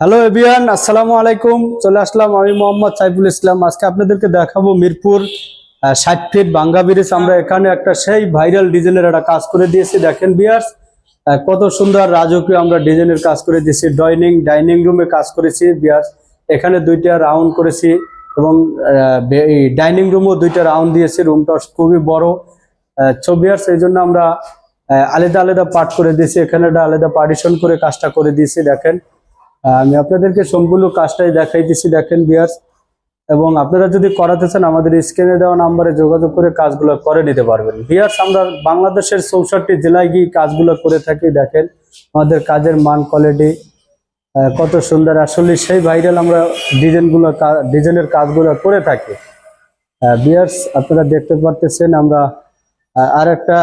Hello এবিয়ান আসসালামু আলাইকুম চলে আসলাম আমি মোহাম্মদ সাইফুল ইসলাম। আজকে আপনাদেরকে দেখাবো মিরপুর ষাট ফিট বাঙ্গা ব্রিজ আমরা এখানে একটা সেই ভাইরাল ডিজাইনের একটা কাজ করে দিয়েছি। দেখেন বিয়ার্স কত সুন্দর রাজকীয় আমরা ডিজাইনের কাজ করে দিয়েছি। ডাইনিং ডাইনিং রুমে কাজ করেছি বিয়ার্স এখানে দুইটা রাউন্ড করেছি এবং ডাইনিং রুমও দুইটা রাউন্ড দিয়েছি। রুমটা খুবই বড়। ছবিয়ার্স এই জন্য আমরা আলাদা আলাদা পার্ট করে দিয়েছি। এখানে একটা আলাদা পার্টিশন করে কাজটা করে দিয়েছি। দেখেন আমি আপনাদেরকে সম্পূর্ণ কাজটাই দেখাই দিচ্ছি দেখেন বিয়ার্স এবং আপনারা যদি করাতে চান, আমাদের স্ক্রিনে দেওয়া নাম্বারে যোগাযোগ করে কাজগুলো করে নিতে পারবেন। বিয়ার্স আমরা বাংলাদেশের চৌষট্টি জেলায় গিয়ে কাজগুলো করে থাকি, দেখেন। আমাদের কাজের মান কোয়ালিটি কত সুন্দর। আসলে সেই ভাইরাল আমরা ডিজাইনগুলো ডিজাইনের কাজগুলো করে থাকি। বিয়ার্স আপনারা দেখতে পারতেছেন, আমরা আর একটা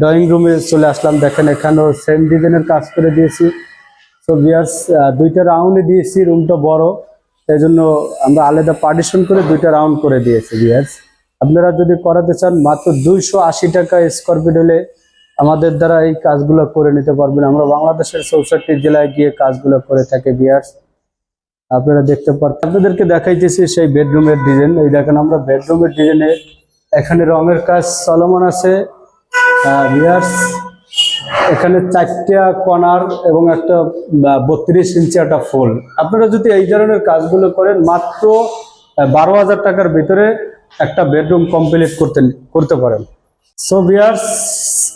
ড্রয়িং রুমে চলে আসলাম। দেখেন, এখানেও সেম ডিজাইনের কাজ করে দিয়েছি। তো বিয়ার্স দুইটা রাউন্ডে দিয়েছি রুমটা বড়। সেই জন্য আমরা আলাদা পার্টিশন করে দুইটা রাউন্ড করে দিয়েছি বিয়ার্স আপনারা যদি করাতে চান, মাত্র দুইশো আশি টাকা স্কোয়ার ফিট হলে আমাদের দ্বারা এই কাজগুলো করে নিতে পারবেন। আমরা বাংলাদেশের চৌষট্টি জেলায় গিয়ে কাজগুলো করে থাকি বিয়ার্স আপনারা দেখতে পারতেন আপনাদেরকে দেখাইতেছি সেই বেডরুমের ডিজাইন এই দেখেন আমরা বেডরুমের ডিজাইনে এখানে রঙের কাজ চলমান আছে। বিয়ার্স এখানে চারটা কর্নার এবং একটা বত্রিশ ইঞ্চি একটা ফুল। আপনারা যদি এই ধরনের কাজগুলো করেন, মাত্র বারো হাজার টাকার ভিতরে একটা বেডরুম কমপ্লিট করতে করতে পারেন। সো বিয়ার্স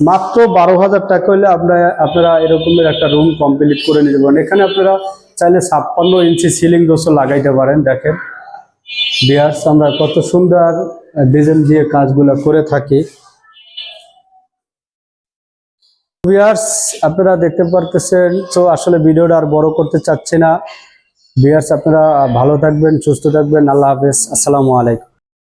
মাত্র বারো হাজার টাকা হলে আপনার আপনারা এরকমের একটা রুম কমপ্লিট করে নিতে পারেন। এখানে আপনারা চাইলে ছাপ্পান্ন ইঞ্চি সিলিং দোষও লাগাইতে পারেন, দেখেন। বিয়ার্স আমরা কত সুন্দর ডিজাইন দিয়ে কাজগুলো করে থাকি। ভিউয়ার্স আপনারা দেখতে পারতেছেন, তো আসলে ভিডিওটা আর বড় করতে চাচ্ছি না। ভিউয়ার্স আপনারা ভালো থাকবেন, সুস্থ থাকবেন। আল্লাহ হাফেজ। আসসালামু আলাইকুম।